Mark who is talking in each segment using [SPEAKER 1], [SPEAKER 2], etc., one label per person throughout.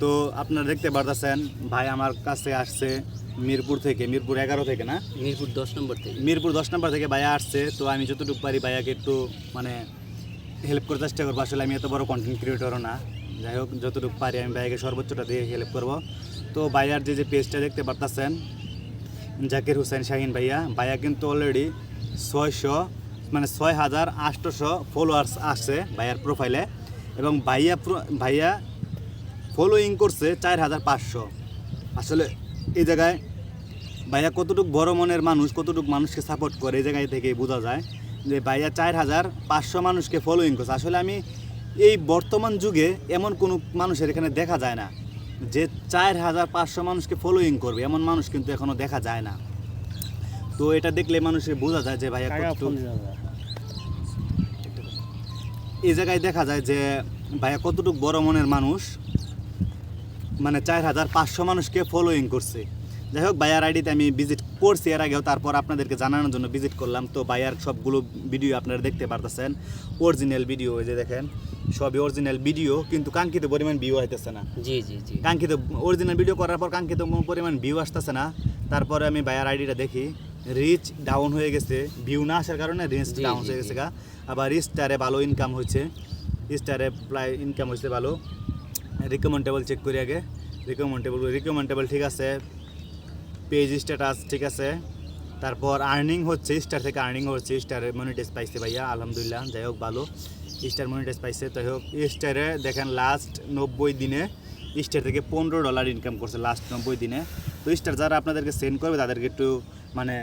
[SPEAKER 1] তো আপনারা দেখতে পারতেছেন ভাই আমার কাছে আসছে মিরপুর থেকে মিরপুর এগারো থেকে না?
[SPEAKER 2] মিরপুর দশ নম্বর থেকে।
[SPEAKER 1] মিরপুর দশ নম্বর থেকে ভাইয়া আসছে তো আমি যতটুকু পারি ভাইয়াকে একটু মানে হেল্প করার চেষ্টা করব। আসলে আমি এত বড় কন্টেন্ট ক্রিয়েটরও না। যাই হোক যতটুকু পারি আমি ভাইয়াকে সর্বোচ্চটা দিয়ে হেল্প করব। তো ভাইয়ার যে যে পেজটা দেখতে পারতেছেন জাকির হুসেন শাহিন ভাইয়া ভাইয়া কিন্তু অলরেডি ছয়শো মানে ছয় হাজার আটশোশো ফলোয়ার্স আসছে ভাইয়ার প্রোফাইলে এবং ভাইয়া ভাইয়া ফলোয়িং করছে চার হাজার পাঁচশো। আসলে এই জায়গায় ভাইয়া কতটুক বড় মনের মানুষ কতটুক মানুষকে সাপোর্ট করে এই জায়গায় থেকে বোঝা যায় যে ভাইয়া চার হাজার পাঁচশো মানুষকে ফলোয়িং করছে। আসলে আমি এই বর্তমান যুগে এমন কোনো মানুষের এখানে দেখা যায় না যে চার হাজার পাঁচশো মানুষকে ফলোয়িং করবে। এমন মানুষ কিন্তু এখনও দেখা যায় না। তো এটা দেখলে মানুষের বোঝা যায় যে ভাইয়া কতটুক এই জায়গায় দেখা যায় যে ভাইয়া কতটুকু বড় মনের মানুষ মানে চার হাজার পাঁচশো মানুষকে ফলোয়িং করছে। যাই হোক বায়ার আইডিতে আমি ভিজিট করছি এর আগেও তারপর আপনাদেরকে জানানোর জন্য ভিজিট করলাম। তো বায়ার সবগুলো ভিডিও আপনারা দেখতে পারতেছেন। অরিজিনাল ভিডিও এই যে দেখেন সবই অরিজিনাল ভিডিও কিন্তু কাঙ্ক্ষিত পরিমাণ ভিউ হইতেছে না।
[SPEAKER 2] জি জি জি।
[SPEAKER 1] কাঙ্ক্ষিত অরিজিনাল ভিডিও করার পর কাঙ্ক্ষিত পরিমাণ ভিউ আসতেছে না। তারপরে আমি বায়ার আইডিটা দেখি রিচ ডাউন হয়ে গেছে। ভিউ না আসার কারণে রিচ ডাউন হয়ে গেছে গা। আবার স্টারে ভালো ইনকাম হয়েছে। স্টারে প্রায় ইনকাম হয়েছে ভালো। রিকমেন্ডেবল চেক করি আগে। রিকমেন্ডেবল রিকমেন্ডেবল ঠিক আছে। পেজ স্ট্যাটাস ঠিক আছে। তারপর আর্নিং হচ্ছে স্টার থেকে আর্নিং হচ্ছে স্টারে মনিটাইজ পাইছে ভাইয়া, আলহামদুলিল্লাহ, যাই হোক ভালো। স্টার মনিটাইজ পাইছে তাই হোক স্টারে দেখেন লাস্ট নব্বই দিনে স্টার থেকে পনেরো ডলার ইনকাম করছে লাস্ট নব্বই দিনে। তো স্টার যারা আপনাদেরকে সেন্ড করবে, তাদেরকে একটু মানে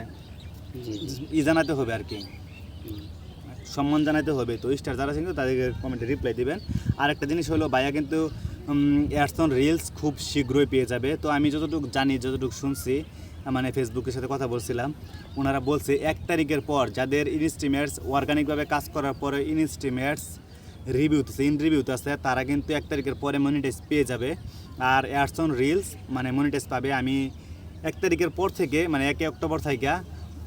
[SPEAKER 1] ই জানাতে হবে আর কি। সম্মান জানাতে হবে। তো স্টার যারা কিন্তু তাদেরকে কমেন্টে রিপ্লাই দিবেন। আর একটা জিনিস হলো, ভাইয়া কিন্তু এয়ারসন রিলস খুব শীঘ্রই পেয়ে যাবে। তো আমি যতটুকু জানি, যতটুকু শুনছি মানে ফেসবুকের সাথে কথা বলছিলাম, ওনারা বলছে এক তারিখের পর যাদের ইনস্টিমেটস অর্গানিকভাবে কাজ করার পরে ইনস্টিমেটস রিভিউতে ইন রিভিউতে আছে তারা কিন্তু এক তারিখের পরে মনিটাইজ পেয়ে যাবে। আর এয়ারসন রিলস মানে মনিটাইজ পাবে আমি এক তারিখের পর থেকে মানে একে অক্টোবর থেকে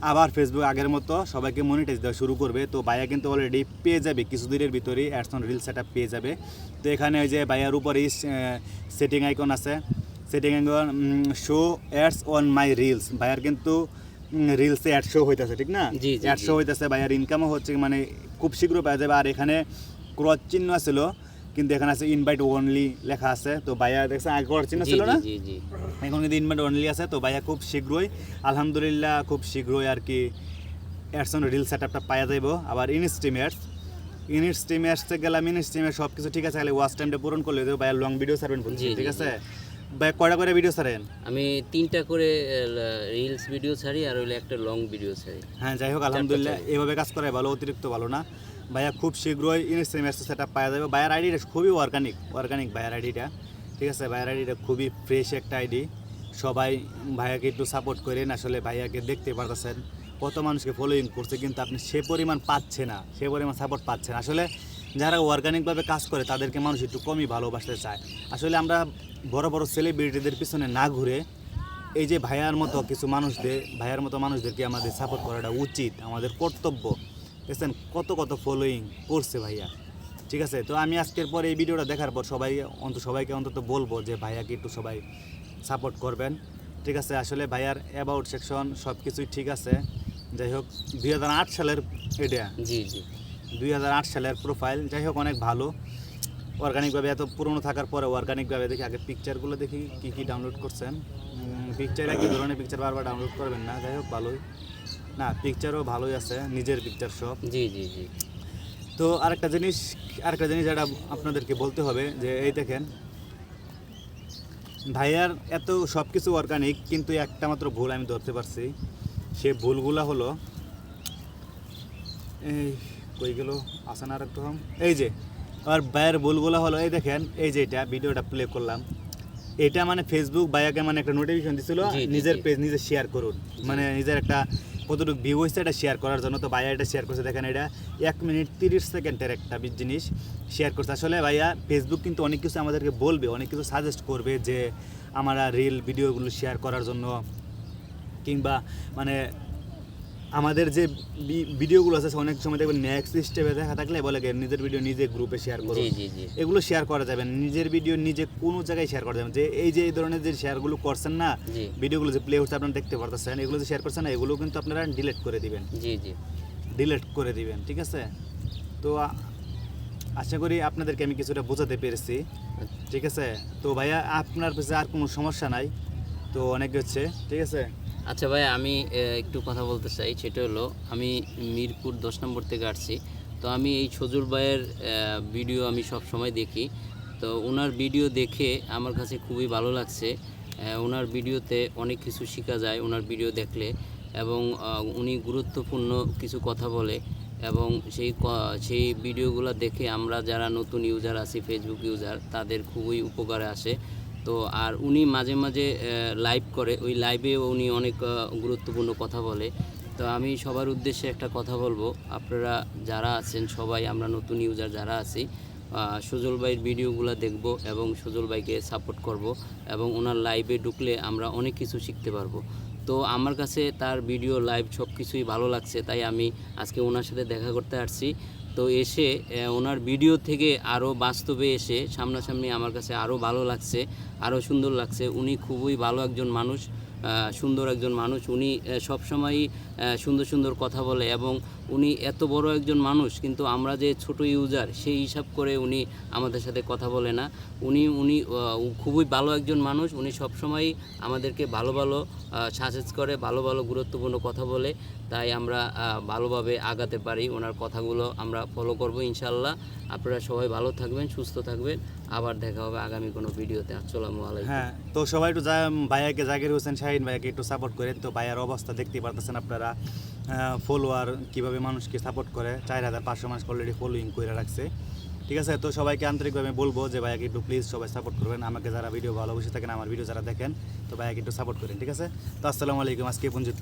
[SPEAKER 1] আবার ফেসবুক আগের মতো সবাইকে মনিটাইজ দেওয়া শুরু করবে। তো ভাইয়া কিন্তু অলরেডি পেয়ে যাবে কিছুদিনের ভিতরেই অ্যাডসন রিল সেট পেয়ে যাবে। তো এখানে ওই যে ভাইয়ার উপরেই সেটিং আইকন আছে। Setting icon show ads on my reels ভাইয়ার কিন্তু রিলসে অ্যাড শো হইতেছে ঠিক না? অ্যাড শো হইতেছে ভাইয়ার ইনকামও হচ্ছে মানে খুব শীঘ্র পাওয়া যাবে। আর এখানে ক্রস চিহ্ন ছিল কিন্তু এখানে আছে ইনভাইট ওনলি লেখা আছে। তো ভাইয়া দেখছেন আগে ক্রস চিহ্ন ছিল না? এখন কিন্তু ইনভাইট অনলি আছে তো ভাইয়া খুব শীঘ্রই আলহামদুলিল্লাহ খুব শীঘ্রই আর কি এয়ারসন রিল সেট আপটা পাওয়া যাইব। আবার ইনস্টিমেটস ইনস্টিমেটসে গেলাম ইনস্টিমেট সব কিছু ঠিক আছে খালি ওয়াচ টাইমটা পূরণ করলে তো ভাইয়া লং ভিডিও ছাড়বেন বলছি ঠিক আছে? ভাই কয়টা করে ভিডিও ছাড়েন?
[SPEAKER 2] আমি তিনটা করে রিলস ভিডিও ছাড়ি আর হইলে একটা লং ভিডিও ছাড়ি।
[SPEAKER 1] হ্যাঁ যাই হোক আলহামদুলিল্লাহ এইভাবে কাজ করাই ভালো অতিরিক্ত ভালো না। ভাইয়া খুব শীঘ্রই ইনস্টিমেটস সেট আপ পাওয়া যাবে। ভাইয়ার আইডিটা খুবই অর্গানিক অর্গানিক ভাইয়ার আইডিটা ঠিক আছে, ভাইয়ার আইডিটা খুবই ফ্রেশ একটা আইডি সবাই ভাইয়াকে একটু সাপোর্ট করেন, আসলে ভাইয়াকে দেখতে পারতেছেন। কত মানুষকে ফলোইং করছে, কিন্তু আপনি সে পরিমাণ পাচ্ছে না, সে পরিমাণ সাপোর্ট পাচ্ছেন আসলে যারা অর্গানিকভাবে কাজ করে, তাদেরকে মানুষ একটু কমই ভালোবাসতে চায়। আসলে আমরা বড় বড় সেলিব্রিটিদের পিছনে না ঘুরে, এই যে ভাইয়ার মতো কিছু মানুষদের, ভাইয়ার মতো মানুষদেরকে আমাদের সাপোর্ট করাটা উচিত, আমাদের কর্তব্য। দেখছেন কত কত ফলোয়িং করছে ভাইয়া। ঠিক আছে? তো আমি আজকের পর এই ভিডিওটা দেখার পর সবাই অন্ত সবাইকে অন্তত বলব যে ভাইয়াকে একটু সবাই সাপোর্ট করবেন। ঠিক আছে? আসলে ভাইয়ার অ্যাবাউট সেকশন সব কিছুই ঠিক আছে। যাই হোক দুই হাজার আট সালের এটা।
[SPEAKER 2] জি জি।
[SPEAKER 1] দুই হাজার আট সালের প্রোফাইল যাই হোক অনেক ভালো। অর্গানিকভাবে এত পুরনো থাকার পরে অর্গানিকভাবে দেখি আগে পিকচারগুলো দেখি কি কি ডাউনলোড করছেন। পিকচার একই ধরনের পিকচার বারবার ডাউনলোড করবেন না। যাই হোক ভালোই। না পিকচারও ভালোই আছে নিজের পিকচার সব।
[SPEAKER 2] জি জি জি।
[SPEAKER 1] তো আরেকটা জিনিস আরেকটা জিনিস যেটা আপনাদেরকে বলতে হবে যে এই দেখেন ভাইয়ার এত সব কিছু অর্গানিক কিন্তু একটা মাত্র ভুল আমি ধরতে পারছি। সে ভুলগুলা হলো এই কই গেল? আসে না আর একটু এই যে আর ভাইয়ের ভুলগুলা হলো এই দেখেন এই যে এটা ভিডিওটা প্লে করলাম। এটা মানে ফেসবুক ভাইয়াকে মানে একটা নোটিফিকেশন দিছিল নিজের পেজ নিজে শেয়ার করুন। মানে নিজের একটা কতটুকু ভিউ হয়েছে এটা শেয়ার করার জন্য। তো ভাইয়া এটা শেয়ার করছে, দেখেন এটা এক মিনিট তিরিশ সেকেন্ডের একটা জিনিস শেয়ার করছে। আসলে ভাইয়া ফেসবুক কিন্তু অনেক কিছু আমাদেরকে বলবে, অনেক কিছু সাজেস্ট করবে যে, আমরা রিল ভিডিওগুলো শেয়ার করার জন্য কিংবা মানে আমাদের যে ভিডিওগুলো আছে অনেক সময় দেখবেন নেক্সট স্টেপে দেখা থাকলে বলে নিজের ভিডিও নিজে গ্রুপে শেয়ার
[SPEAKER 2] জি
[SPEAKER 1] এগুলো শেয়ার করা যাবে নিজের ভিডিও নিজে কোনো জায়গায় শেয়ার করা যাবে যে এই যে এই ধরনের যে শেয়ারগুলো করছেন না ভিডিওগুলো যে প্লে হচ্ছে আপনারা দেখতে পারতেছেন এগুলো যে শেয়ার করছেন না এগুলো কিন্তু আপনারা ডিলিট করে দিবেন।
[SPEAKER 2] জি জি।
[SPEAKER 1] ডিলিট করে দিবেন ঠিক আছে? তো আশা করি আপনাদেরকে আমি কিছুটা বোঝাতে পেরেছি ঠিক আছে? তো ভাইয়া আপনার কাছে আর কোনো সমস্যা নাই? তো অনেক হচ্ছে ঠিক আছে?
[SPEAKER 2] আচ্ছা ভাই, আমি একটু কথা বলতে চাই, সেটা হলো, আমি মিরপুর দশ নম্বর থেকে আসছি। তো আমি এই সজুর ভাইয়ের ভিডিও আমি সব সময় দেখি। তো ওনার ভিডিও দেখে আমার কাছে খুবই ভালো লাগছে। ওনার ভিডিওতে অনেক কিছু শেখা যায় ওনার ভিডিও দেখলে। এবং উনি গুরুত্বপূর্ণ কিছু কথা বলে। এবং সেই সেই ভিডিওগুলো দেখে আমরা যারা নতুন ইউজার আছি ফেসবুক ইউজার, তাদের খুবই উপকারে আসে। তো আর উনি মাঝে মাঝে লাইভ করে। ওই লাইভে উনি অনেক গুরুত্বপূর্ণ কথা বলে। তো আমি সবার উদ্দেশ্যে একটা কথা বলব। আপনারা যারা আছেন সবাই, আমরা নতুন ইউজার যারা আছি সুজল ভাইয়ের ভিডিওগুলো দেখব এবং সুজল ভাইকে সাপোর্ট করব এবং ওনার লাইভে ঢুকলে আমরা অনেক কিছু শিখতে পারব। তো আমার কাছে তার ভিডিও লাইভ সব কিছুই ভালো লাগছে, তাই আমি আজকে ওনার সাথে দেখা করতে আসছি। তো এসে ওনার ভিডিও থেকে আরও বাস্তবে এসে সামনাসামনি আমার কাছে আরও ভালো লাগছে আরও সুন্দর লাগছে। উনি খুবই ভালো একজন মানুষ সুন্দর একজন মানুষ। উনি সবসময়ই সুন্দর সুন্দর কথা বলে এবং উনি এত বড় একজন মানুষ, কিন্তু আমরা যে ছোট ইউজার সেই হিসাব করে উনি আমাদের সাথে কথা বলে না। উনি উনি খুবই ভালো একজন মানুষ। উনি সবসময়ই আমাদেরকে ভালো ভালো সাজেস্ট করে, ভালো ভালো গুরুত্বপূর্ণ কথা বলে। তাই আমরা ভালোভাবে আগাতে পারি। ওনার কথাগুলো আমরা ফলো করব ইনশাল্লাহ আপনারা সবাই ভালো থাকবেন, সুস্থ থাকবেন। আবার দেখা হবে আগামী কোনো ভিডিওতে। আসসালামু আলাইকুম।
[SPEAKER 1] হ্যাঁ তো সবাই একটু ভাইয়াকে জাগির হোসেন শাহিন ভাইয়াকে একটু সাপোর্ট করেন। তো ভাইয়ার অবস্থা দেখতে পারতেছেন আপনারা। ফলোয়ার কীভাবে মানুষকে সাপোর্ট করে, চার হাজার পাঁচশো মানুষ অলরেডি ফলোয়িং করে রাখছে। ঠিক আছে? তো সবাইকে আন্তরিকভাবে বলব যে ভাইয়াকে একটু প্লিজ সবাই সাপোর্ট করবেন। আমাকে যারা ভিডিও ভালোবেসে থাকেন, আমার ভিডিও যারা দেখেন, তো ভাইয়াকে একটু সাপোর্ট করেন, ঠিক আছে? তো আসসালামু আলাইকুম, আজকে পঞ্জিত